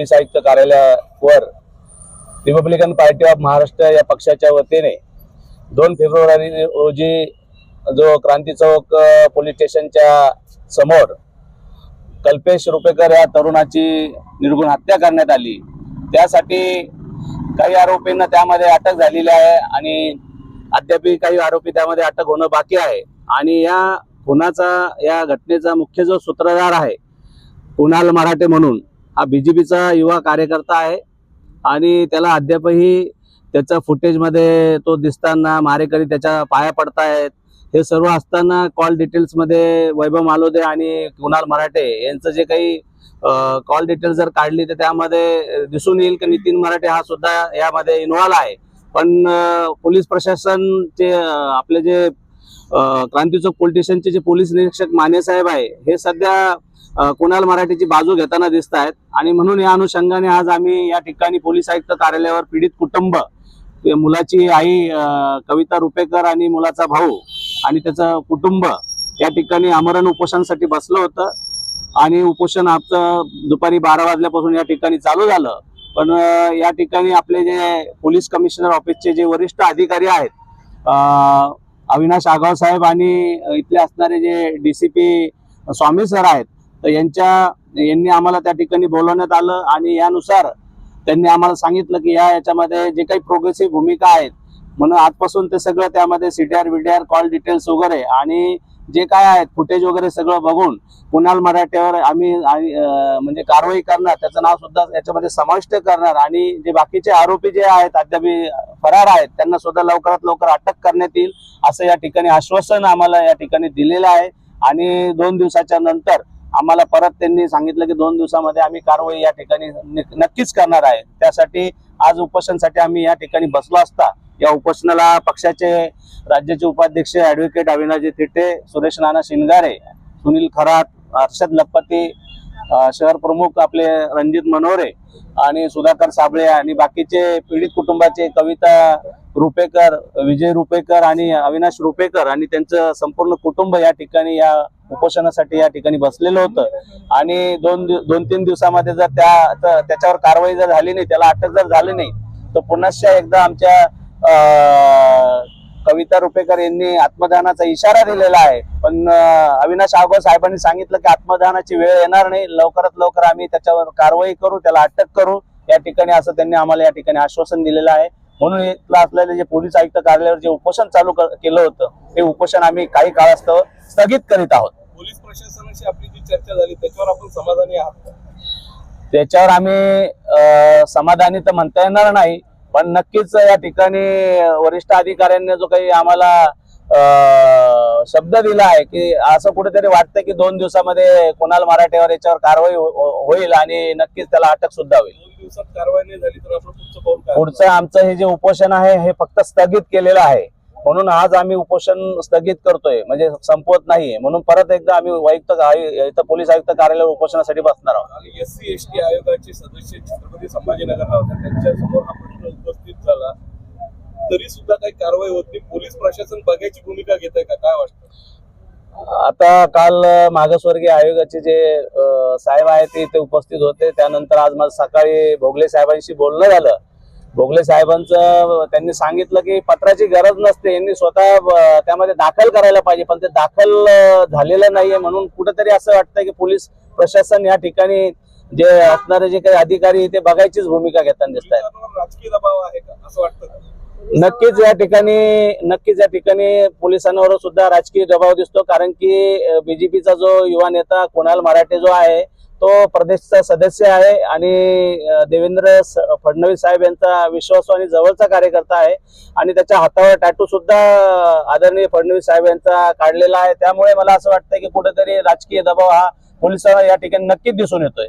Police आयुक्त कार्यालयावर Republican party of Maharashtra या पक्षाच्या वतीने दोन फेब्रुवारी रोजी जो क्रांती चौक पोलीस स्टेशनच्या समोर कल्पेश रुपेकर या तरुणाची निर्गुण हत्या करण्यात आली. त्यासाठी काही आरोपींना त्यामध्ये अटक झालेली आहे आणि अद्याप काही आरोपी त्यामध्ये अटक होणं बाकी आहे. आणि या खुनाचा या घटनेचा मुख्य जो सूत्रधार आहे कुणाल मराठे म्हणून हा बीजेपीचा युवा कार्यकर्ता आहे. आणि त्याला अद्यापही त्याच्या फुटेजमध्ये तो दिसताना मारेकरी त्याच्या पाया पडतायत. हे सर्व असताना कॉल डिटेल्समध्ये वैभव मालोदे आणि कुणाल मराठे यांचं जे काही कॉल डिटेल्स जर काढली तर त्यामध्ये दिसून येईल की नितीन मराठे हा सुद्धा यामध्ये इन्व्हॉल्व आहे. पण पोलीस प्रशासनचे आपले जे क्रांती चौक पोलीस स्टेशनचे जे पोलीस निरीक्षक माने साहेब आहे हे सध्या अं, कुणाल बाजू घेताना दिसत आहेत आणि म्हणून या अनुषंगाने आज आम्ही या ठिकाणी पोलीस आयुक्त कार्यालयावर पीडित कुटुंब मुलाची आई कविता रुपेकर आणि मुलाचा भाऊ आणि त्याचं कुटुंब या ठिकाणी आमरण उपोषणासाठी बसलं होतं. आणि उपोषण आमचं दुपारी बारा वाजल्यापासून या ठिकाणी चालू झालं. पण या ठिकाणी आपले जे पोलीस कमिशनर ऑफिसचे जे वरिष्ठ अधिकारी आहेत अविनाश आगाव साहेब आणि इथले असणारे जे D C P Swami sir आहेत तर यांच्या यांनी आम्हाला त्या ठिकाणी बोलवण्यात आलं आणि यानुसार त्यांनी आम्हाला सांगितलं की या याच्यामध्ये जे काही प्रोग्रेसिव्ह भूमिका आहेत म्हणून आजपासून ते सगळं त्यामध्ये सीटीआर आर कॉल डिटेल्स वगैरे आणि जे काय आहेत फुटेज वगैरे सगळं बघून कुणाल मराठ्यावर आम्ही आणि, म्हणजे कारवाई करणार त्याचं नाव सुद्धा याच्यामध्ये समाविष्ट करणार आणि जे बाकीचे आरोपी जे आहेत अद्याप फरार आहेत त्यांना सुद्धा लवकरात लवकर अटक करण्यात येईल असं या ठिकाणी आश्वासन आम्हाला या ठिकाणी दिलेलं आहे. आणि दोन दिवसाच्या नंतर आम्हाला परत त्यांनी सांगितलं की दोन दिवसामध्ये आम्ही कारवाई या ठिकाणी न- नक्कीच करणार आहे. त्यासाठी आज उपोषणसाठी आम्ही या ठिकाणी बसलो असता या उपोषणाला पक्षाचे राज्याचे उपाध्यक्ष ऍडव्होकेट अविनाजी थिटे सुरेश नाना शिंगारे सुनील खरात हर्षद लखपती शहर प्रमुख आपले रणजित मनोरे आणि सुधाकर साबळे आणि बाकीचे पीडित कुटुंबाचे कविता रुपेकर विजय रुपेकर आणि अविनाश रुपेकर आणि त्यांचं संपूर्ण कुटुंब या ठिकाणी या उपोषणासाठी या ठिकाणी बसलेलं होतं. आणि दोन दिव- दोन तीन दिवसामध्ये जर त्या त्याच्यावर कारवाई जर झाली नाही त्याला अटक जर झाली नाही तर पुन्हा एकदा आमच्या कविता रुपेकर यांनी आत्मदानाचा इशारा दिलेला आहे. पण अविनाश आवगाव साहेबांनी सांगितलं की आत्मदानाची वेळ येणार नाही. लवकरात लवकर आम्ही त्याच्यावर कारवाई करू त्याला अटक करू. या ठिकाणी असं त्यांनी आम्हाला या ठिकाणी आश्वासन दिलेलं आहे. म्हणून इथलं असलेले जे पोलीस आयुक्त कार्यालयावर जे उपोषण चालू केलं होतं ते उपोषण आम्ही काही काळास्तव स्थगित करीत आहोत. पोलीस प्रशासनाशी आपली जी चर्चा झाली त्याच्यावर आपण समाधानी आहात? त्याच्यावर आम्ही समाधानी तर म्हणता येणार नाही. पण नक्कीच या ठिकाणी वरिष्ठ अधिकाऱ्यांनी जो काही आम्हाला शब्द दिला आहे की असं कुठेतरी वाटतं की दोन दिवसामध्ये कुणाल मराठेवर याच्यावर कारवाई हो- हो- होईल आणि नक्कीच त्याला अटक सुद्धा होईल. दोन दिवसात कारवाई नाही झाली तर पाऊल पुढचं आमचं हे जे उपोषण आहे हे फक्त स्थगित केलेलं आहे. म्हणून आज आम्ही उपोषण स्थगित करतोय म्हणजे संपवत नाहीये. म्हणून परत एकदा आम्ही आयुक्त आयु- इथं पोलीस आयुक्त कार्यालयावर उपोषणासाठी बसणार आहोत. एस सी एस टी आयोगाचे सदस्य छत्रपती संभाजीनगरला होते त्यांच्यासमोर हा प्रश्न उपस्थित झाला. तरी सुद्धा काही कारवाई होत नाही. पोलीस प्रशासन बघायची भूमिका घेत आहे का? काय वाटतं? आता काल मागासवर्गीय आयोगाचे जे साहेब आहेत ते उपस्थित होते. त्यानंतर आज माझं सकाळी भोगले साहेबांशी बोलणं झालं. भोगले साहेबांचं त्यांनी सांगितलं की पत्राची गरज नसते. यांनी स्वतः त्यामध्ये दाखल करायला पाहिजे. पण ते दाखल झालेलं नाहीये म्हणून कुठेतरी असं वाटतं की पोलीस प्रशासन या ठिकाणी जे असणारे जे काही अधिकारी ते बघायचीच भूमिका घेताना दिसत आहेत. राजकीय दबाव आहे का? असं वाटतं? नक्कीच या ठिकाणी नक्कीच या ठिकाणी पोलिसांवर सुद्धा राजकीय दबाव दिसतो. कारण की बीजेपीचा जो युवा नेता कुणाल मराठे जो आहे तो प्रदेशचा सदस्य आहे आणि देवेंद्र फडणवीस साहेब यांचा विश्वासू आणि जवळचा कार्यकर्ता आहे आणि त्याच्या हातावर टॅटू सुद्धा आदरणीय फडणवीस साहेब यांचा काढलेला आहे. त्यामुळे मला असं वाटतं की कुठेतरी राजकीय दबाव हा पोलिसांना या ठिकाणी नक्कीच दिसून येतोय.